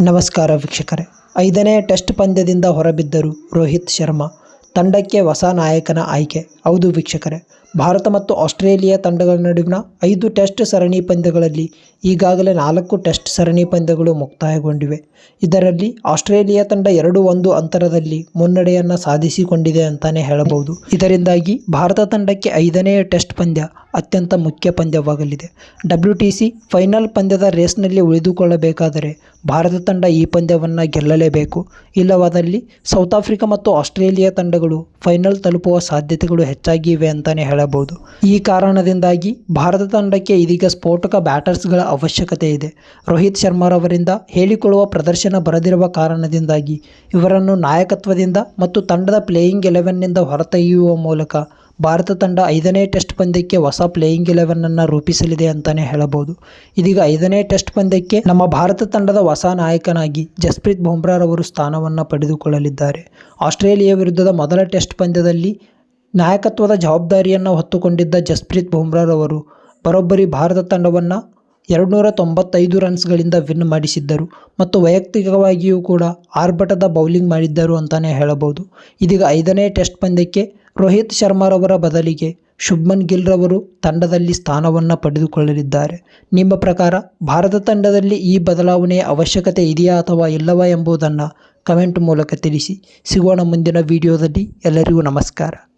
ನಮಸ್ಕಾರ ವೀಕ್ಷಕರೇ. ಐದನೇ ಟೆಸ್ಟ್ ಪಂದ್ಯದಿಂದ ಹೊರಬಿದ್ದರು ರೋಹಿತ್ ಶರ್ಮಾ. ತಂಡಕ್ಕೆ ಹೊಸ ನಾಯಕನ ಆಯ್ಕೆ. ಹೌದು ವೀಕ್ಷಕರೇ, ಭಾರತ ಮತ್ತು ಆಸ್ಟ್ರೇಲಿಯಾ ತಂಡಗಳ ನಡುವಿನ ಐದು ಟೆಸ್ಟ್ ಸರಣಿ ಪಂದ್ಯಗಳಲ್ಲಿ ಈಗಾಗಲೇ ನಾಲ್ಕು ಟೆಸ್ಟ್ ಸರಣಿ ಪಂದ್ಯಗಳು ಮುಕ್ತಾಯಗೊಂಡಿವೆ. ಇದರಲ್ಲಿ ಆಸ್ಟ್ರೇಲಿಯಾ ತಂಡ ಎರಡು ಒಂದು ಅಂತರದಲ್ಲಿ ಮುನ್ನಡೆಯನ್ನು ಸಾಧಿಸಿಕೊಂಡಿದೆ ಅಂತಾನೆ ಹೇಳಬಹುದು. ಇದರಿಂದಾಗಿ ಭಾರತ ತಂಡಕ್ಕೆ ಐದನೇ ಟೆಸ್ಟ್ ಪಂದ್ಯ ಅತ್ಯಂತ ಮುಖ್ಯ ಪಂದ್ಯವಾಗಲಿದೆ. ಡಬ್ಲ್ಯೂ ಟಿ ಸಿ ಫೈನಲ್ ಪಂದ್ಯದ ರೇಸ್ನಲ್ಲಿ ಉಳಿದುಕೊಳ್ಳಬೇಕಾದರೆ ಭಾರತ ತಂಡ ಈ ಪಂದ್ಯವನ್ನು ಗೆಲ್ಲಲೇಬೇಕು. ಇಲ್ಲವಾದಲ್ಲಿ ಸೌತ್ ಆಫ್ರಿಕಾ ಮತ್ತು ಆಸ್ಟ್ರೇಲಿಯಾ ತಂಡಗಳು ಫೈನಲ್ ತಲುಪುವ ಸಾಧ್ಯತೆಗಳು ಹೆಚ್ಚಾಗಿವೆ ಅಂತಾನೆ ಹೇಳಬಹುದು. ಈ ಕಾರಣದಿಂದಾಗಿ ಭಾರತ ತಂಡಕ್ಕೆ ಇದೀಗ ಸ್ಫೋಟಕ ಬ್ಯಾಟರ್ಸ್ಗಳ ಅವಶ್ಯಕತೆ ಇದೆ. ರೋಹಿತ್ ಶರ್ಮಾರವರಿಂದ ಹೇಳಿಕೊಳ್ಳುವ ಪ್ರದರ್ಶನ ಬರದಿರುವ ಕಾರಣದಿಂದಾಗಿ ಇವರನ್ನು ನಾಯಕತ್ವದಿಂದ ಮತ್ತು ತಂಡದ ಪ್ಲೇಯಿಂಗ್ ಎಲೆವೆನ್ನಿಂದ ಹೊರತೆಗೆಯುವ ಮೂಲಕ ಭಾರತ ತಂಡ ಐದನೇ ಟೆಸ್ಟ್ ಪಂದ್ಯಕ್ಕೆ ಹೊಸ ಪ್ಲೇಯಿಂಗ್ ಎಲೆವೆನ್ನನ್ನು ರೂಪಿಸಲಿದೆ ಅಂತಲೇ ಹೇಳಬಹುದು. ಇದೀಗ ಐದನೇ ಟೆಸ್ಟ್ ಪಂದ್ಯಕ್ಕೆ ನಮ್ಮ ಭಾರತ ತಂಡದ ಹೊಸ ನಾಯಕನಾಗಿ ಜಸ್ಪ್ರೀತ್ ಬುಮ್ರಾರವರು ಸ್ಥಾನವನ್ನು ಪಡೆದುಕೊಳ್ಳಲಿದ್ದಾರೆ. ಆಸ್ಟ್ರೇಲಿಯಾ ವಿರುದ್ಧದ ಮೊದಲ ಟೆಸ್ಟ್ ಪಂದ್ಯದಲ್ಲಿ ನಾಯಕತ್ವದ ಜವಾಬ್ದಾರಿಯನ್ನು ಹೊತ್ತುಕೊಂಡಿದ್ದ ಜಸ್ಪ್ರೀತ್ ಬುಮ್ರಾರವರು, ಬರೋಬ್ಬರಿ ಭಾರತ ತಂಡವನ್ನು ಎರಡುನೂರ ತೊಂಬತ್ತೈದು ರನ್ಸ್ಗಳಿಂದ ವಿನ್ ಮಾಡಿಸಿದ್ದರು ಮತ್ತು ವೈಯಕ್ತಿಕವಾಗಿಯೂ ಕೂಡ ಆರ್ಭಟದ ಬೌಲಿಂಗ್ ಮಾಡಿದ್ದರು ಅಂತಲೇ ಹೇಳಬಹುದು. ಇದೀಗ ಐದನೇ ಟೆಸ್ಟ್ ಪಂದ್ಯಕ್ಕೆ ರೋಹಿತ್ ಶರ್ಮಾರವರ ಬದಲಿಗೆ ಶುಭ್ಮನ್ ಗಿಲ್ರವರು ತಂಡದಲ್ಲಿ ಸ್ಥಾನವನ್ನು ಪಡೆದುಕೊಳ್ಳಲಿದ್ದಾರೆ. ನಿಮ್ಮ ಪ್ರಕಾರ ಭಾರತ ತಂಡದಲ್ಲಿ ಈ ಬದಲಾವಣೆಯ ಅವಶ್ಯಕತೆ ಇದೆಯಾ ಅಥವಾ ಇಲ್ಲವಾ ಎಂಬುದನ್ನು ಕಮೆಂಟ್ ಮೂಲಕ ತಿಳಿಸಿ. ಸಿಗೋಣ ಮುಂದಿನ ವಿಡಿಯೋದಲ್ಲಿ ಎಲ್ಲರಿಗೂ ನಮಸ್ಕಾರ.